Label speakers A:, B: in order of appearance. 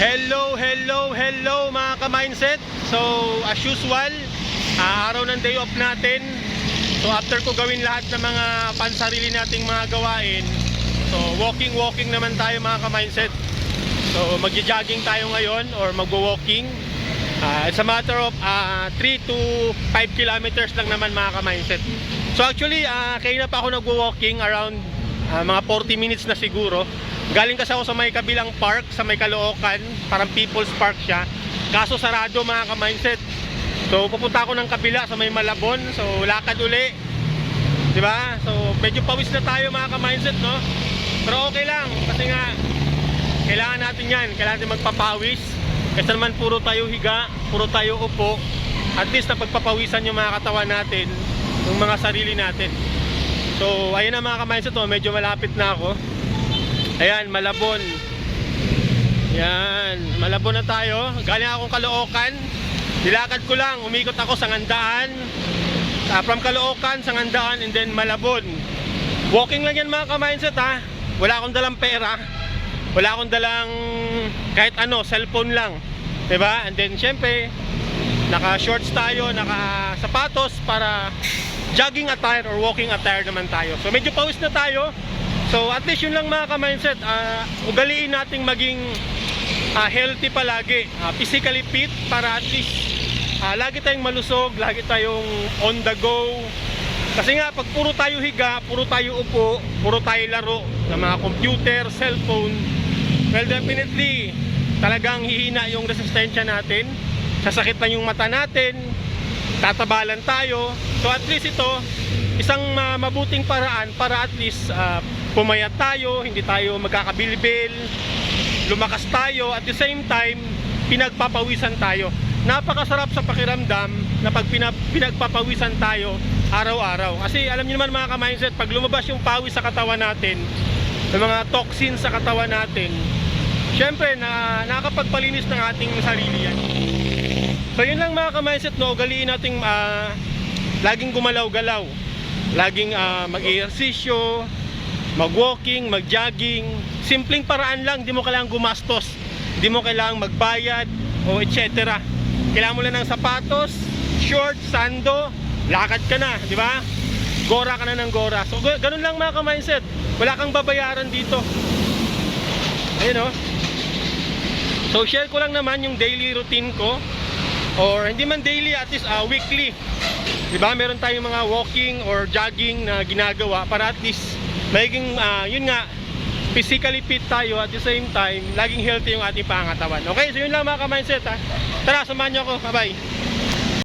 A: Hello, hello, hello mga ka-mindset. So, as usual, ah, araw ng day off natin. So, after ko gawin lahat ng mga pansarili nating mga gawain, so, walking, walking naman tayo mga ka-mindset. So, magja-jogging tayo ngayon or magwo-walking. Ah, it's a matter of 3 to 5 kilometers lang naman mga ka-mindset. So, actually, ah, kaya na pa ako nagwo-walking around ah, mga 40 minutes na siguro. Galing kasi ako sa may kabilang park, sa may Caloocan, parang People's Park siya. Kaso sarado mga ka-mindset. So pupunta ako ng kabila sa may Malabon, so lakad uli. 'Di ba? So medyo pawis na tayo mga ka-mindset, no? Pero okay lang kasi nga kailangan natin 'yan, kailangan natin magpapawis. Kasi naman puro tayo higa, puro tayo upo. At least napagpapawisan yung mga katawan natin, yung mga sarili natin. So, ayun na mga ka-mindset, oh, medyo malapit na ako. Ayan, Malabon. Yan, Malabon na tayo. Galing akong Caloocan. Dilakad ko lang, umikot ako sa Ngandaan. Uh, from Caloocan, sa Ngandaan, and then Malabon. Walking lang yan mga ka-mindset ha. Wala akong dalang pera. Wala akong dalang kahit ano, cellphone lang. ba? And then syempre, naka-shorts tayo, naka-sapatos para jogging attire or walking attire naman tayo. So medyo pawis na tayo. So at least yun lang mga ka-mindset, ah, ugaliin nating maging ah, healthy palagi, ah, physically fit para at least ah, lagi tayong malusog, lagi tayong on the go. Kasi nga pag puro tayo higa, puro tayo upo, puro tayo laro ng mga computer, cellphone, well definitely talagang hihina yung resistensya natin. Sasakit na yung mata natin, tatabalan tayo. So at least ito, isang ah, mabuting paraan para at least ah, pumayat tayo, hindi tayo magkakabilbil, lumakas tayo, at the same time, pinagpapawisan tayo. Napakasarap sa pakiramdam na pag pinagpapawisan tayo araw-araw. Kasi alam niyo naman mga ka-mindset, pag lumabas yung pawis sa katawan natin, yung mga toxins sa katawan natin, syempre na nakakapagpalinis ng ating sarili yan. So yun lang mga ka-mindset, no, ugaliin nating ah, laging gumalaw-galaw. Laging ah, mag-ehersisyo, mag-walking, mag-jogging. Simpleng paraan lang, di mo kailangang gumastos. Di mo kailangang magbayad o etc. Kailangan mo lang ng sapatos, short, sando, lakad ka na, di ba? Gora ka na ng gora. So ga- ganun lang mga ka-mindset. Wala kang babayaran dito. Ayun oh. So share ko lang naman yung daily routine ko or hindi man daily at least ah, weekly. 'Di ba? Meron tayong mga walking or jogging na ginagawa para at least maging ah, yun nga physically fit tayo at the same time laging healthy yung ating pangatawan. Okay, so yun lang mga ka-mindset ha. Tara, samahan niyo ako. Bye-bye.